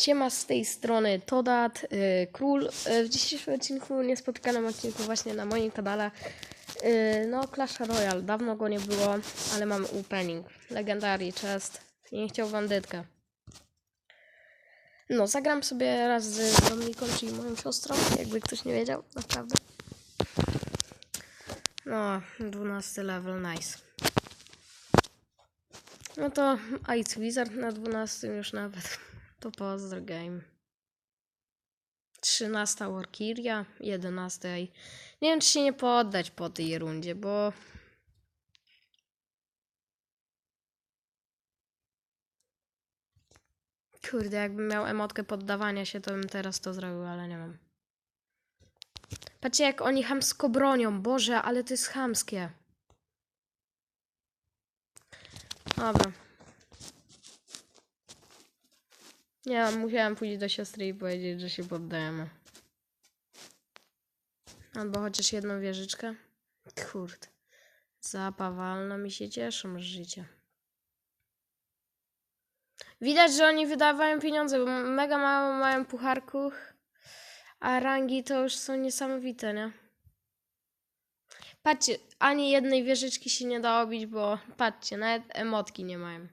Siema z tej strony Todat, y, król. Y, w dzisiejszym odcinku, niespotykanym odcinku właśnie na moim kanale, y, no Clash Royale. Dawno go nie było, ale mam opening. Legendary chest. Nie chciał bandytkę. No, zagram sobie raz z Dominiką, czyli moją siostrą, jakby ktoś nie wiedział, naprawdę. No, 12 level, nice. No to Ice Wizard na 12 już nawet. To pozdro game. 13 Warkiria, 11. i- Nie wiem, czy się nie poddać po tej rundzie, bo. Kurde, jakbym miał emotkę poddawania się, to bym teraz to zrobił, ale nie mam. Patrzcie, jak oni chamsko bronią. Boże, ale to jest chamskie. Dobra. Nie, musiałam pójść do siostry i powiedzieć, że się poddajemy. Albo chociaż jedną wieżyczkę. Kurde. Zapawalno mi się cieszą z życia. Widać, że oni wydawają pieniądze, bo mega mało mają pucharków, a rangi to już są niesamowite, nie? Patrzcie, ani jednej wieżyczki się nie da obić, bo patrzcie, nawet emotki nie mają.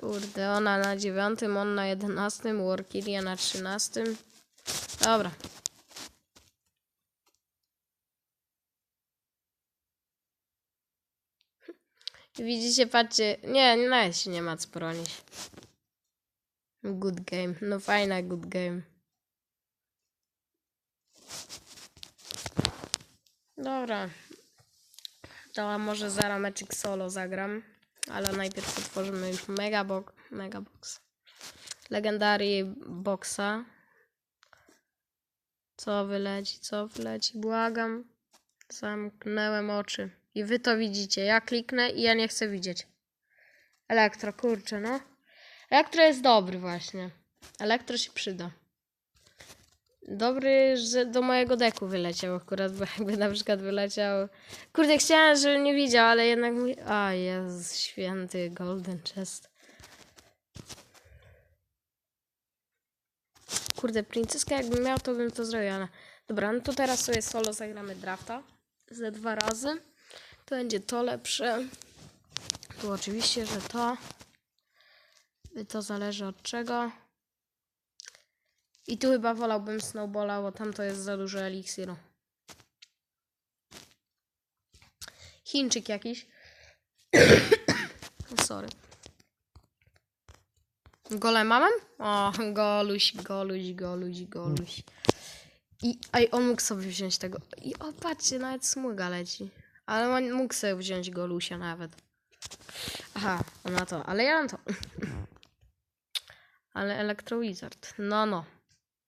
Kurde, ona na dziewiątym, on na jedenastym, Warkiria na trzynastym. Dobra. Widzicie, patrzcie. Nie, nawet się nie ma co bronić. Good game. No fajna good game. Dobra. To może zaraz meczek solo zagram. Ale najpierw otworzymy już Megabox. Megabox. Legendary Boxa. Co wyleci, co wyleci? Błagam. Zamknąłem oczy. I wy to widzicie. Ja kliknę i ja nie chcę widzieć. Elektro, kurczę, no. Elektro jest dobry właśnie. Elektro się przyda. Dobry, że do mojego deku wyleciał akurat, bo jakby na przykład wyleciał... Kurde, chciałem, żeby nie widział, ale jednak. A, jest święty Golden Chest. Kurde, princeska jakbym miał, to bym to zrobił, ale... Dobra, no to teraz sobie solo zagramy drafta. Ze dwa razy. To będzie to lepsze. Tu oczywiście, że to. To zależy od czego. I tu chyba wolałbym Snowballa, bo tam to jest za dużo eliksiru. Chińczyk jakiś. Sorry. Golema mam? O, goluś, goluś, goluś, goluś. I ej, on mógł sobie wziąć tego. I o, patrzcie, nawet smuga leci. Ale on mógł sobie wziąć golusia nawet. Aha, on ma to, ale ja mam to. Ale Electro Wizard. No, no.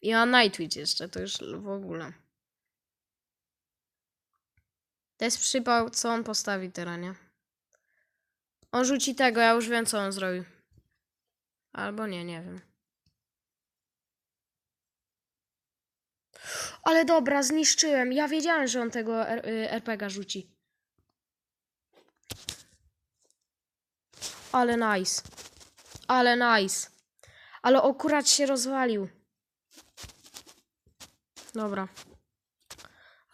I ma Nightwitch jeszcze, to już w ogóle. To jest przypał, co on postawi teraz, nie? On rzuci tego, ja już wiem, co on zrobi. Albo nie, nie wiem. Ale dobra, zniszczyłem. Ja wiedziałem, że on tego R- y, RPG rzuci. Ale nice. Ale nice. Ale akurat się rozwalił. Dobra.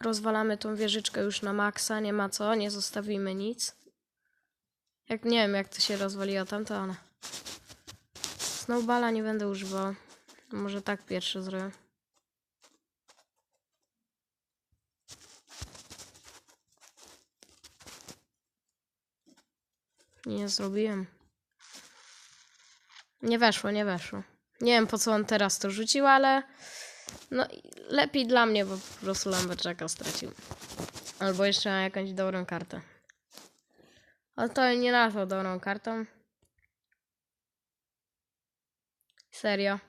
Rozwalamy tą wieżyczkę już na maksa, nie ma co, nie zostawimy nic. Jak nie wiem, jak to się rozwaliło tamto, ale... Snowballa nie będę używał. Może tak pierwszy zrobię. Nie zrobiłem. Nie weszło, nie weszło. Nie wiem po co on teraz to rzucił, ale no lepiej dla mnie, bo po prostu Lumberjacka stracił. Albo jeszcze jakąś dobrą kartę. Ale to nie nazwał dobrą kartą. Serio.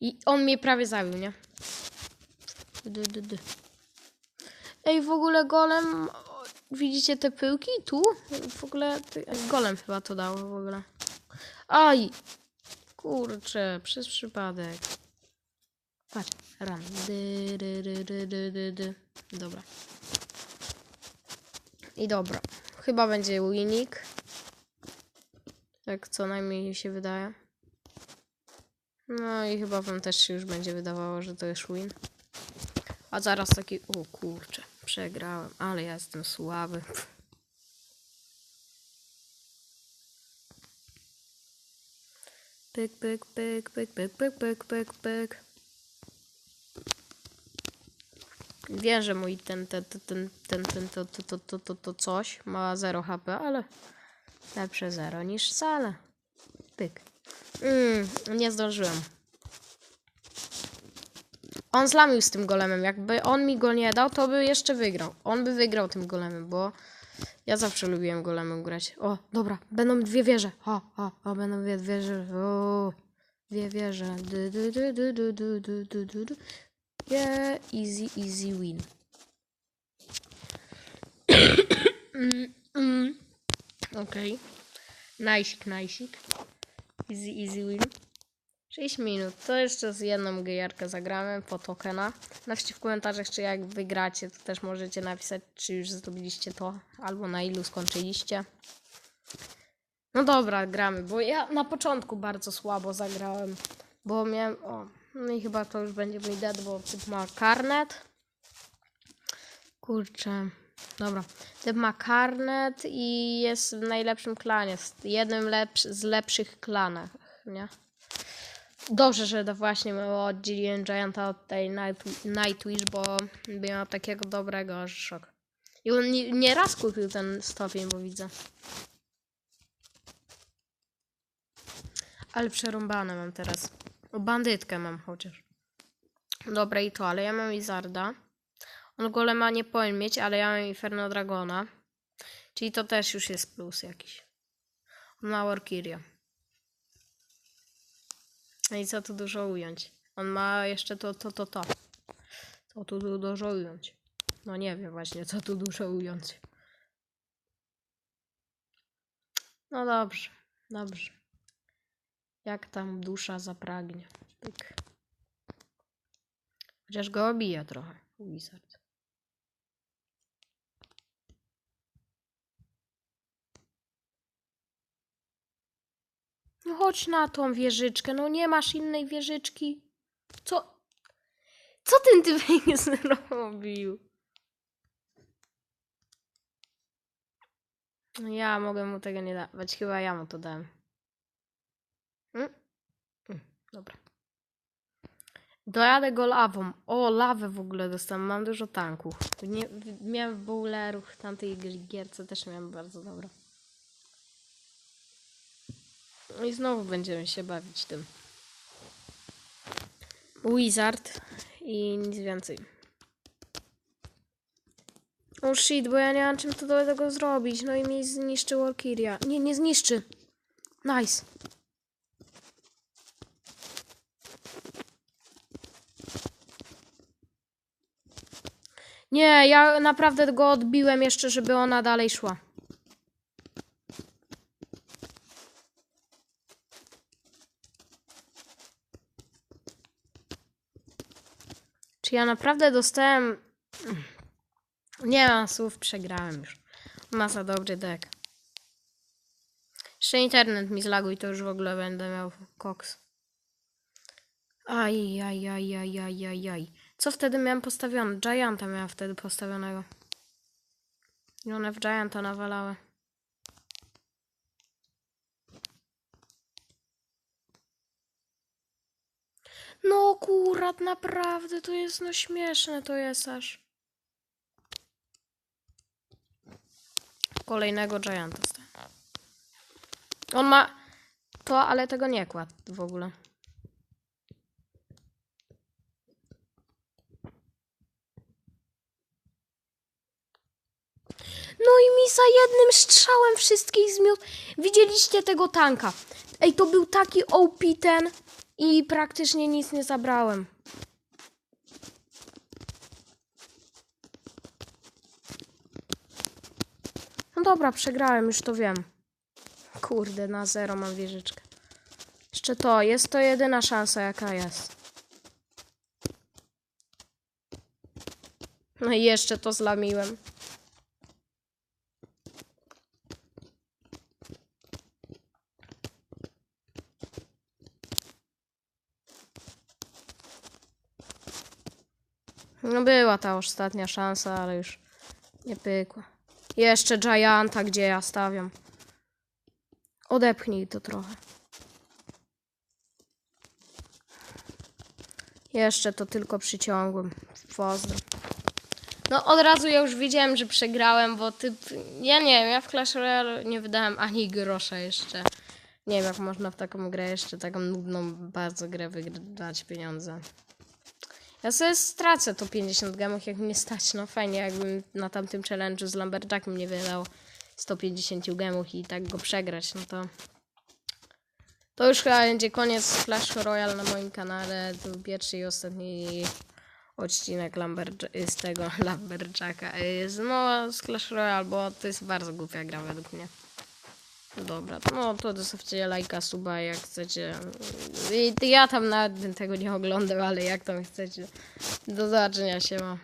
I on mnie prawie zabił, nie? Dy, dy, dy. Ej, w ogóle golem. Widzicie te pyłki tu? W ogóle golem chyba to dało w ogóle. Aj! Kurczę, przez przypadek. Patrz. Run. Dy, dy, dy, dy, dy, dy, dy. Dobra. I dobra. Chyba będzie winik. Tak co najmniej mi się wydaje. No i chyba wam też się już będzie wydawało, że to jest win. A zaraz taki... O kurczę, przegrałem, ale ja jestem słaby. Pyk, pyk, pyk, pyk, pyk, pyk, pyk, pyk, pyk. Wiem, że mój ten, ten, ten, ten, ten, to, to, to, to, to, to coś ma 0 HP, ale lepsze 0 niż wcale. Pyk. Mm, nie zdążyłem. On zlamił z tym golemem. Jakby on mi go nie dał, to by jeszcze wygrał. On by wygrał tym golemem, bo ja zawsze lubiłem golemem grać. O, dobra, będą dwie wieże. O, o, o, będą dwie wieże. O, dwie wieże. Du, du, du, du, du, du, du, du, du. Yeah, easy, easy win. Okej. Najsik, najsik. Easy, easy win. 6 minut. To jeszcze z jedną gejarkę zagramy po tokena. Napiszcie w komentarzach, czy jak wygracie, to też możecie napisać, czy już zdobyliście to, albo na ilu skończyliście. No dobra, gramy, bo ja na początku bardzo słabo zagrałem, bo miałem, o, no i chyba to już będzie mój dead, bo typ ma karnet. Kurczę, dobra. Typ ma karnet i jest w najlepszym klanie, jest jednym z lepszych klanach, nie? Dobrze, że to właśnie oddzieliłem Gianta od tej Night, Nightwish, bo by miał takiego dobrego szok. I on nie, nie raz kupił ten stopień, bo widzę. Ale przerąbane mam teraz. O, bandytkę mam chociaż. Dobra i to, ale ja mam Izarda. On golema nie powinien mieć, ale ja mam Inferno Dragona. Czyli to też już jest plus jakiś. On ma. No i co tu dużo ująć? On ma jeszcze to, to, to, to. Co tu du- dużo ująć? No nie wiem właśnie, co tu dużo ująć. No dobrze, dobrze. Jak tam dusza zapragnie. Pyk. Chociaż go obija trochę. Wizard. No chodź na tą wieżyczkę, no nie masz innej wieżyczki. Co? Co ten typek zrobił? No ja mogę mu tego nie dawać, chyba ja mu to dałem. Mm? Mm, dobra. Dojadę go lawą. O, lawę w ogóle dostałem, mam dużo tanków. Nie, miałem bowlerów, w tamtej gierce też miałem bardzo dobro. No i znowu będziemy się bawić tym. Wizard i nic więcej. O shit, bo ja nie mam czym to do tego zrobić. No i mi zniszczy Walkiria. Nie, nie zniszczy. Nice. Nie, ja naprawdę go odbiłem jeszcze, żeby ona dalej szła. Czy ja naprawdę dostałem... Nie mam słów, przegrałem już. Ma za dobry deck. Jeszcze internet mi zlagł to już w ogóle będę miał koks. Aj, aj, aj, aj, aj, aj, aj. Co wtedy miałem postawione? Gianta miałem wtedy postawionego. I one w Gianta nawalały. No kurat, naprawdę, to jest no śmieszne, to jest aż. Kolejnego Gianta. On ma to, ale tego nie kładł w ogóle. No i mi za jednym strzałem wszystkich zmiótł. Widzieliście tego tanka. Ej, to był taki OP ten i praktycznie nic nie zabrałem. No dobra, przegrałem, już to wiem. Kurde, na zero mam wieżyczkę. Jeszcze to, jest to jedyna szansa jaka jest. No i jeszcze to zlamiłem. No była ta ostatnia szansa, ale już nie pykła. Jeszcze Gianta, gdzie ja stawiam. Odepchnij to trochę. Jeszcze to tylko przyciągłem. Pozdro. No od razu ja już wiedziałem, że przegrałem, bo typ... Ja nie wiem, ja w Clash Royale nie wydałem ani grosza jeszcze. Nie wiem, jak można w taką grę jeszcze, taką nudną bardzo grę wydać pieniądze. Ja sobie stracę to 50 gemów, jak mnie stać. No fajnie, jakbym na tamtym challenge'u z Lumberjackiem nie wydał 150 gemów i tak go przegrać, no to... To już chyba będzie koniec Clash Royale na moim kanale. To był pierwszy i ostatni odcinek Lumberja- z tego Lumberjacka. Y, z- No, z Clash Royale, bo to jest bardzo głupia gra według mnie. Dobra, no to zostawcie lajka, suba jak chcecie. I ja tam nawet tego nie oglądał, ale jak tam chcecie. Do zobaczenia się ma.